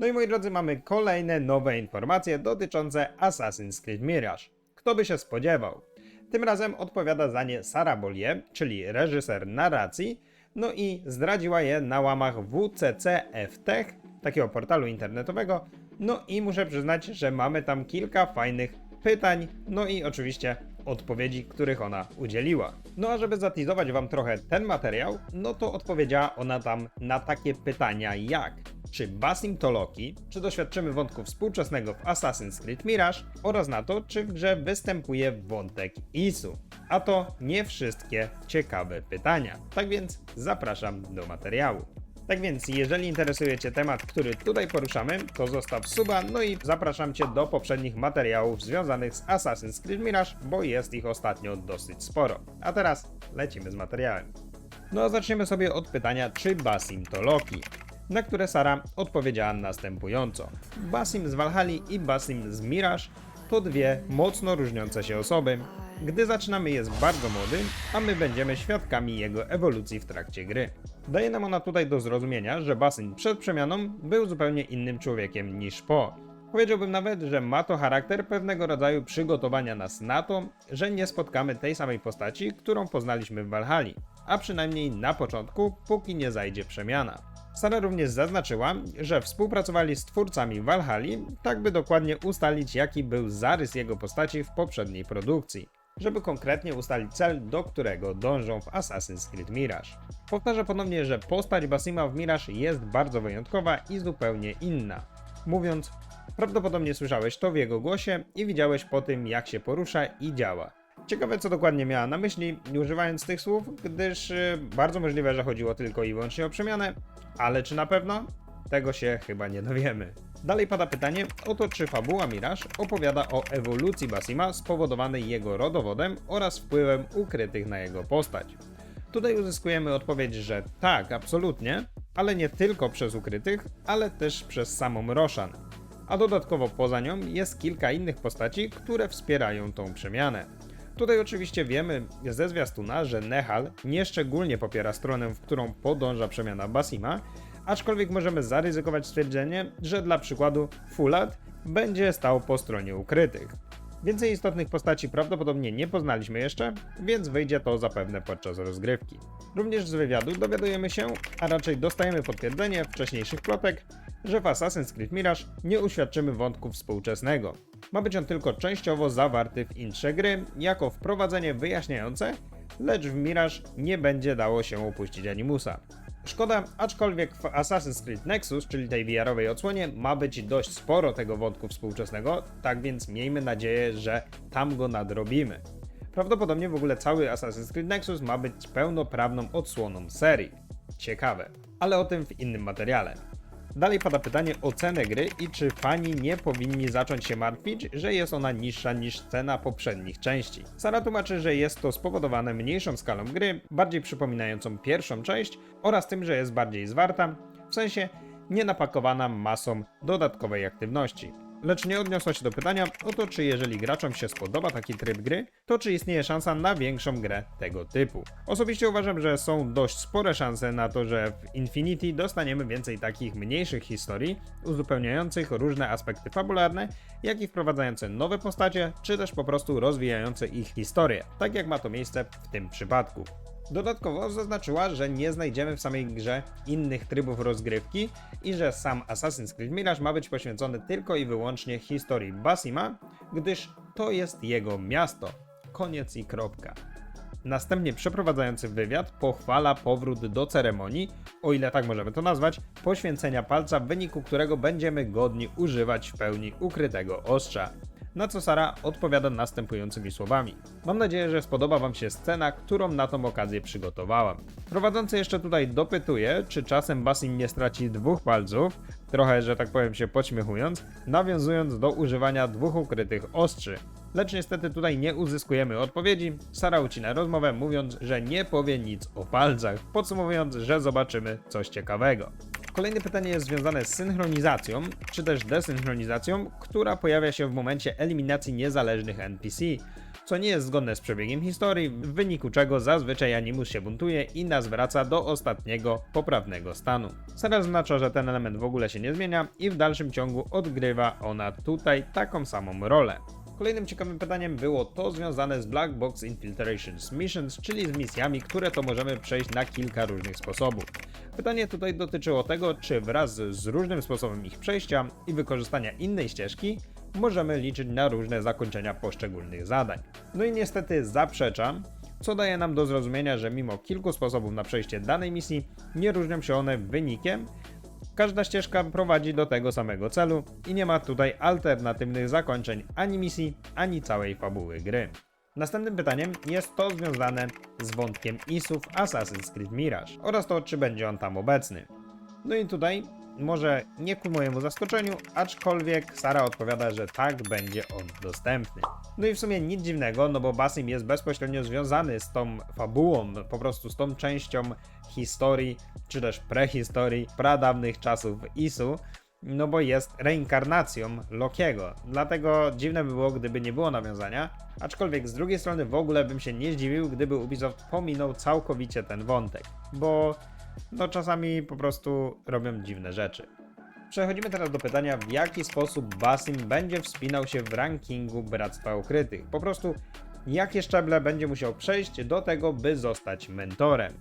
No i moi drodzy, mamy kolejne nowe informacje dotyczące Assassin's Creed Mirage. Kto by się spodziewał? Tym razem odpowiada za nie Sara Bollier, czyli reżyser narracji, no i zdradziła je na łamach WCCF-Tech, takiego portalu internetowego. No i muszę przyznać, że mamy tam kilka fajnych pytań, no i oczywiście odpowiedzi, których ona udzieliła. No a żeby zatizować wam trochę ten materiał, no to odpowiedziała ona tam na takie pytania jak czy Basim to Loki, czy doświadczymy wątku współczesnego w Assassin's Creed Mirage oraz na to, czy w grze występuje wątek Isu. A to nie wszystkie ciekawe pytania. Tak więc zapraszam do materiału. Tak więc, jeżeli interesuje Cię temat, który tutaj poruszamy, to zostaw suba, no i zapraszam Cię do poprzednich materiałów związanych z Assassin's Creed Mirage, bo jest ich ostatnio dosyć sporo. A teraz lecimy z materiałem. No a zaczniemy sobie od pytania, czy Basim to Loki? Na które Sara odpowiedziała następująco. Basim z Valhalla i Basim z Mirage to dwie mocno różniące się osoby. Gdy zaczynamy jest bardzo młody, a my będziemy świadkami jego ewolucji w trakcie gry. Daje nam ona tutaj do zrozumienia, że Basim przed przemianą był zupełnie innym człowiekiem niż po. Powiedziałbym nawet, że ma to charakter pewnego rodzaju przygotowania nas na to, że nie spotkamy tej samej postaci, którą poznaliśmy w Valhalla, a przynajmniej na początku, póki nie zajdzie przemiana. Sara również zaznaczyła, że współpracowali z twórcami Valhalla, tak by dokładnie ustalić jaki był zarys jego postaci w poprzedniej produkcji, żeby konkretnie ustalić cel, do którego dążą w Assassin's Creed Mirage. Powtarzę ponownie, że postać Basima w Mirage jest bardzo wyjątkowa i zupełnie inna. Mówiąc, prawdopodobnie słyszałeś to w jego głosie i widziałeś po tym jak się porusza i działa. Ciekawe co dokładnie miała na myśli, nie używając tych słów, gdyż y, bardzo możliwe, że chodziło tylko i wyłącznie o przemianę, ale czy na pewno? Tego się chyba nie dowiemy. Dalej pada pytanie o to, czy fabuła Mirage opowiada o ewolucji Basima spowodowanej jego rodowodem oraz wpływem ukrytych na jego postać. Tutaj uzyskujemy odpowiedź, że tak, absolutnie, ale nie tylko przez ukrytych, ale też przez samą Roshan. A dodatkowo poza nią jest kilka innych postaci, które wspierają tą przemianę. Tutaj oczywiście wiemy ze zwiastuna, że Nehal nieszczególnie popiera stronę, w którą podąża przemiana Basima, aczkolwiek możemy zaryzykować stwierdzenie, że dla przykładu Fulat będzie stał po stronie ukrytych. Więcej istotnych postaci prawdopodobnie nie poznaliśmy jeszcze, więc wyjdzie to zapewne podczas rozgrywki. Również z wywiadu dowiadujemy się, a raczej dostajemy potwierdzenie wcześniejszych plotek, że w Assassin's Creed Mirage nie uświadczymy wątku współczesnego. Ma być on tylko częściowo zawarty w intrze gry, jako wprowadzenie wyjaśniające, lecz w Mirage nie będzie dało się opuścić Animusa. Szkoda, aczkolwiek w Assassin's Creed Nexus, czyli tej VR-owej odsłonie, ma być dość sporo tego wątku współczesnego, tak więc miejmy nadzieję, że tam go nadrobimy. Prawdopodobnie w ogóle cały Assassin's Creed Nexus ma być pełnoprawną odsłoną serii. Ciekawe, ale o tym w innym materiale. Dalej pada pytanie o cenę gry i czy fani nie powinni zacząć się martwić, że jest ona niższa niż cena poprzednich części. Sara tłumaczy, że jest to spowodowane mniejszą skalą gry, bardziej przypominającą pierwszą część oraz tym, że jest bardziej zwarta, w sensie nie napakowana masą dodatkowej aktywności. Lecz nie odniosła się do pytania o to, czy jeżeli graczom się spodoba taki tryb gry, to czy istnieje szansa na większą grę tego typu. Osobiście uważam, że są dość spore szanse na to, że w Infinity dostaniemy więcej takich mniejszych historii, uzupełniających różne aspekty fabularne, jak i wprowadzające nowe postacie, czy też po prostu rozwijające ich historię, tak jak ma to miejsce w tym przypadku. Dodatkowo zaznaczyła, że nie znajdziemy w samej grze innych trybów rozgrywki i że sam Assassin's Creed Mirage ma być poświęcony tylko i wyłącznie historii Basima, gdyż to jest jego miasto. Koniec i kropka. Następnie przeprowadzający wywiad pochwala powrót do ceremonii, o ile tak możemy to nazwać, poświęcenia palca, w wyniku którego będziemy godni używać w pełni ukrytego ostrza. Na co Sara odpowiada następującymi słowami. Mam nadzieję, że spodoba Wam się scena, którą na tą okazję przygotowałam. Prowadzący jeszcze tutaj dopytuje, czy czasem Basim nie straci dwóch palców, trochę, że tak powiem się podśmiechując, nawiązując do używania dwóch ukrytych ostrzy. Lecz niestety tutaj nie uzyskujemy odpowiedzi. Sara ucina rozmowę, mówiąc, że nie powie nic o palcach, podsumowując, że zobaczymy coś ciekawego. Kolejne pytanie jest związane z synchronizacją, czy też desynchronizacją, która pojawia się w momencie eliminacji niezależnych NPC. co nie jest zgodne z przebiegiem historii, w wyniku czego zazwyczaj Animus się buntuje i nas wraca do ostatniego, poprawnego stanu. Sara zaznacza, że ten element w ogóle się nie zmienia i w dalszym ciągu odgrywa ona tutaj taką samą rolę. Kolejnym ciekawym pytaniem było to związane z Black Box Infiltrations Missions, czyli z misjami, które to możemy przejść na kilka różnych sposobów. Pytanie tutaj dotyczyło tego, czy wraz z różnym sposobem ich przejścia i wykorzystania innej ścieżki możemy liczyć na różne zakończenia poszczególnych zadań. No i niestety zaprzeczam, co daje nam do zrozumienia, że mimo kilku sposobów na przejście danej misji, nie różnią się one wynikiem, Każda ścieżka prowadzi do tego samego celu i nie ma tutaj alternatywnych zakończeń ani misji, ani całej fabuły gry. Następnym pytaniem jest to związane z wątkiem ISów Assassin's Creed Mirage oraz to, czy będzie on tam obecny. No i tutaj, może nie ku mojemu zaskoczeniu, aczkolwiek Sara odpowiada, że tak będzie on dostępny. No i w sumie nic dziwnego, no bo Basim jest bezpośrednio związany z tą fabułą, po prostu z tą częścią historii, czy też prehistorii, pradawnych czasów ISU, no bo jest reinkarnacją Lokiego. Dlatego dziwne by było, gdyby nie było nawiązania, aczkolwiek z drugiej strony w ogóle bym się nie zdziwił, gdyby Ubisoft pominął całkowicie ten wątek, bo no czasami po prostu robią dziwne rzeczy. Przechodzimy teraz do pytania, w jaki sposób Basim będzie wspinał się w rankingu Bractwa Ukrytych. Po prostu, jakie szczeble będzie musiał przejść do tego, by zostać mentorem.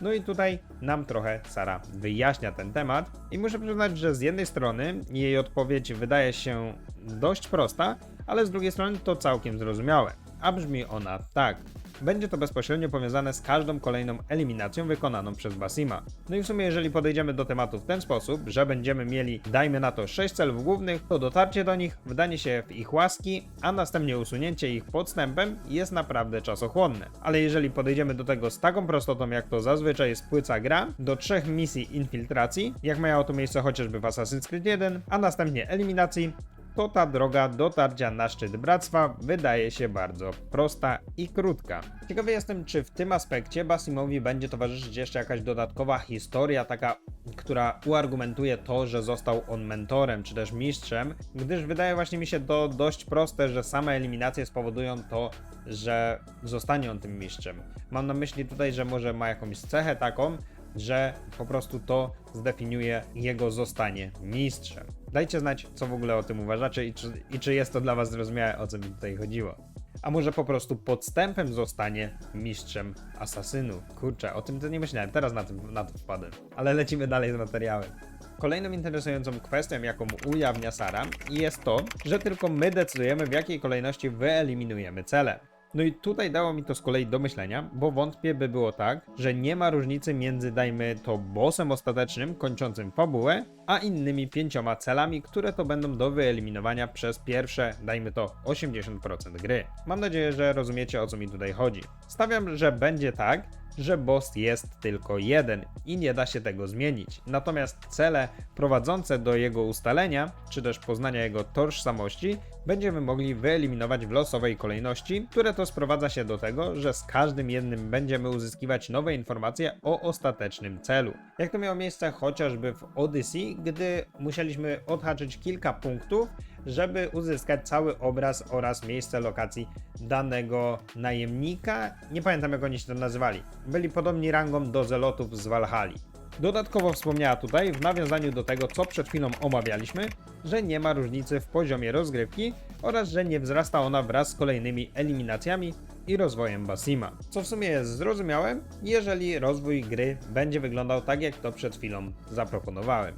No i tutaj nam trochę Sara wyjaśnia ten temat i muszę przyznać, że z jednej strony jej odpowiedź wydaje się dość prosta, ale z drugiej strony to całkiem zrozumiałe. A brzmi ona tak. Będzie to bezpośrednio powiązane z każdą kolejną eliminacją wykonaną przez Basima. No i w sumie jeżeli podejdziemy do tematu w ten sposób, że będziemy mieli, dajmy na to 6 celów głównych, to dotarcie do nich, wdanie się w ich łaski, a następnie usunięcie ich podstępem jest naprawdę czasochłonne. Ale jeżeli podejdziemy do tego z taką prostotą, jak to zazwyczaj spłyca gra, do trzech misji infiltracji, jak miało to miejsce chociażby w Assassin's Creed 1, a następnie eliminacji, to ta droga dotarcia na szczyt bractwa wydaje się bardzo prosta i krótka. Ciekawy jestem, czy w tym aspekcie Basimowi będzie towarzyszyć jeszcze jakaś dodatkowa historia, taka, która uargumentuje to, że został on mentorem czy też mistrzem, gdyż wydaje właśnie mi się to dość proste, że same eliminacje spowodują to, że zostanie on tym mistrzem. Mam na myśli tutaj, że może ma jakąś cechę taką, że po prostu to zdefiniuje jego zostanie mistrzem. Dajcie znać, co w ogóle o tym uważacie i czy, i czy jest to dla Was zrozumiałe, o co mi tutaj chodziło. A może po prostu podstępem zostanie mistrzem asasynów. Kurczę, o tym to nie myślałem, teraz na, tym, na to wpadłem. Ale lecimy dalej z materiałem. Kolejną interesującą kwestią, jaką ujawnia Sara, jest to, że tylko my decydujemy, w jakiej kolejności wyeliminujemy cele. No i tutaj dało mi to z kolei do myślenia, bo wątpię by było tak, że nie ma różnicy między dajmy to bossem ostatecznym kończącym fabułę, a innymi pięcioma celami, które to będą do wyeliminowania przez pierwsze, dajmy to 80% gry. Mam nadzieję, że rozumiecie o co mi tutaj chodzi. Stawiam, że będzie tak, że boss jest tylko jeden i nie da się tego zmienić. Natomiast cele prowadzące do jego ustalenia, czy też poznania jego tożsamości, będziemy mogli wyeliminować w losowej kolejności, które to sprowadza się do tego, że z każdym jednym będziemy uzyskiwać nowe informacje o ostatecznym celu. Jak to miało miejsce chociażby w Odyssey, gdy musieliśmy odhaczyć kilka punktów, żeby uzyskać cały obraz oraz miejsce lokacji danego najemnika. Nie pamiętam jak oni się nazywali. Byli podobni rangą do zelotów z Valhalla. Dodatkowo wspomniała tutaj, w nawiązaniu do tego, co przed chwilą omawialiśmy, że nie ma różnicy w poziomie rozgrywki oraz że nie wzrasta ona wraz z kolejnymi eliminacjami i rozwojem Basima. Co w sumie jest zrozumiałe, jeżeli rozwój gry będzie wyglądał tak, jak to przed chwilą zaproponowałem.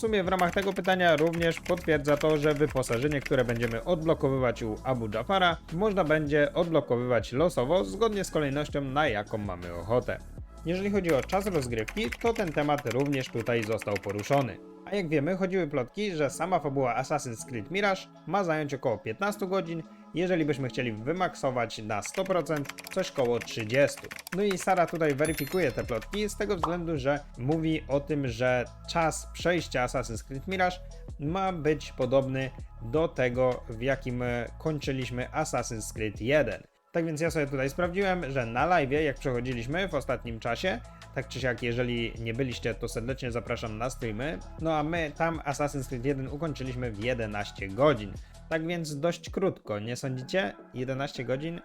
W sumie w ramach tego pytania również potwierdza to, że wyposażenie, które będziemy odblokowywać u Abu Jafara, można będzie odblokowywać losowo zgodnie z kolejnością, na jaką mamy ochotę. Jeżeli chodzi o czas rozgrywki, to ten temat również tutaj został poruszony. A jak wiemy, chodziły plotki, że sama fabuła Assassin's Creed Mirage ma zająć około 15 godzin, jeżeli byśmy chcieli wymaksować na 100%, coś koło 30. No i Sara tutaj weryfikuje te plotki z tego względu, że mówi o tym, że czas przejścia Assassin's Creed Mirage ma być podobny do tego, w jakim kończyliśmy Assassin's Creed 1. Tak więc ja sobie tutaj sprawdziłem, że na live, jak przechodziliśmy w ostatnim czasie, tak czy siak, jeżeli nie byliście, to serdecznie zapraszam na streamy. No a my tam Assassin's Creed 1 ukończyliśmy w 11 godzin. Tak więc dość krótko, nie sądzicie? 11 godzin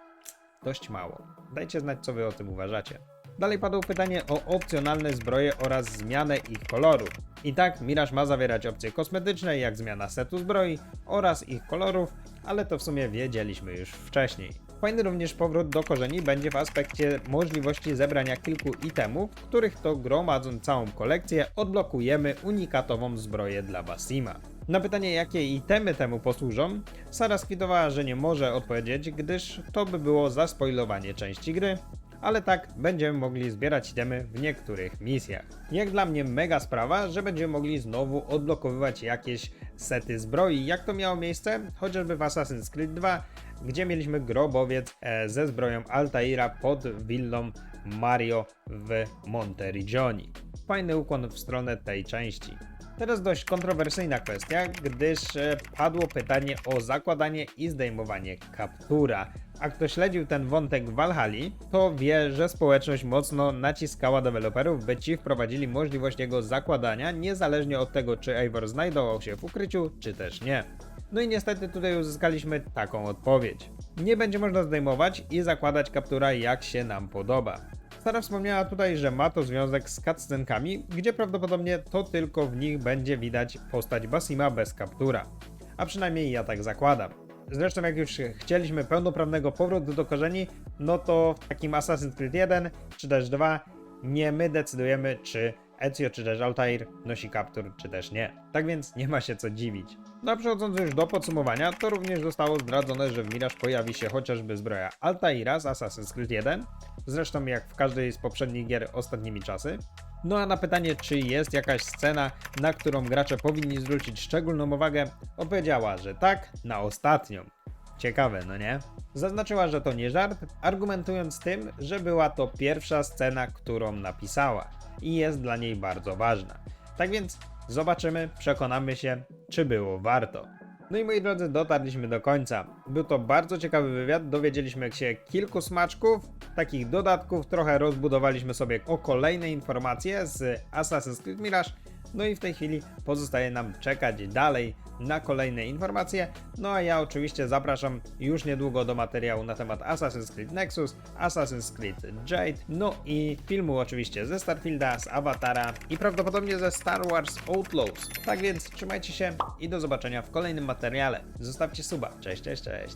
dość mało. Dajcie znać, co wy o tym uważacie. Dalej padło pytanie o opcjonalne zbroje oraz zmianę ich kolorów. I tak, Mirage ma zawierać opcje kosmetyczne, jak zmiana setu zbroi oraz ich kolorów, ale to w sumie wiedzieliśmy już wcześniej. Fajny również powrót do korzeni będzie w aspekcie możliwości zebrania kilku itemów, których to gromadząc całą kolekcję odblokujemy unikatową zbroję dla Basima. Na pytanie jakie itemy temu posłużą, Sara skwitowała, że nie może odpowiedzieć, gdyż to by było zaspoilowanie części gry, ale tak będziemy mogli zbierać itemy w niektórych misjach. Jak dla mnie mega sprawa, że będziemy mogli znowu odblokowywać jakieś sety zbroi, jak to miało miejsce chociażby w Assassin's Creed 2, gdzie mieliśmy grobowiec e, ze zbroją Altaira pod willą Mario w Monteriggioni. Fajny ukłon w stronę tej części. Teraz dość kontrowersyjna kwestia, gdyż e, padło pytanie o zakładanie i zdejmowanie kaptura. A kto śledził ten wątek w Valhalla, to wie, że społeczność mocno naciskała deweloperów, by ci wprowadzili możliwość jego zakładania, niezależnie od tego, czy Eivor znajdował się w ukryciu, czy też nie. No i niestety tutaj uzyskaliśmy taką odpowiedź. Nie będzie można zdejmować i zakładać kaptura jak się nam podoba. Sara wspomniała tutaj, że ma to związek z cutscenkami, gdzie prawdopodobnie to tylko w nich będzie widać postać Basima bez kaptura. A przynajmniej ja tak zakładam. Zresztą jak już chcieliśmy pełnoprawnego powrotu do korzeni, no to w takim Assassin's Creed 1 czy też 2 nie my decydujemy czy Ezio czy też Altair nosi kaptur czy też nie. Tak więc nie ma się co dziwić. No przechodząc już do podsumowania, to również zostało zdradzone, że w Mirage pojawi się chociażby zbroja Altaira z Assassin's Creed 1, zresztą jak w każdej z poprzednich gier ostatnimi czasy. No a na pytanie, czy jest jakaś scena, na którą gracze powinni zwrócić szczególną uwagę, odpowiedziała, że tak, na ostatnią. Ciekawe, no nie? Zaznaczyła, że to nie żart, argumentując tym, że była to pierwsza scena, którą napisała i jest dla niej bardzo ważna. Tak więc zobaczymy, przekonamy się, czy było warto. No i moi drodzy, dotarliśmy do końca. Był to bardzo ciekawy wywiad, dowiedzieliśmy się kilku smaczków, takich dodatków, trochę rozbudowaliśmy sobie o kolejne informacje z Assassin's Creed Mirage, no i w tej chwili pozostaje nam czekać dalej na kolejne informacje. No a ja oczywiście zapraszam już niedługo do materiału na temat Assassin's Creed Nexus, Assassin's Creed Jade, no i filmu oczywiście ze Starfielda, z Avatara i prawdopodobnie ze Star Wars Outlaws. Tak więc trzymajcie się i do zobaczenia w kolejnym materiale. Zostawcie suba. Cześć, cześć, cześć.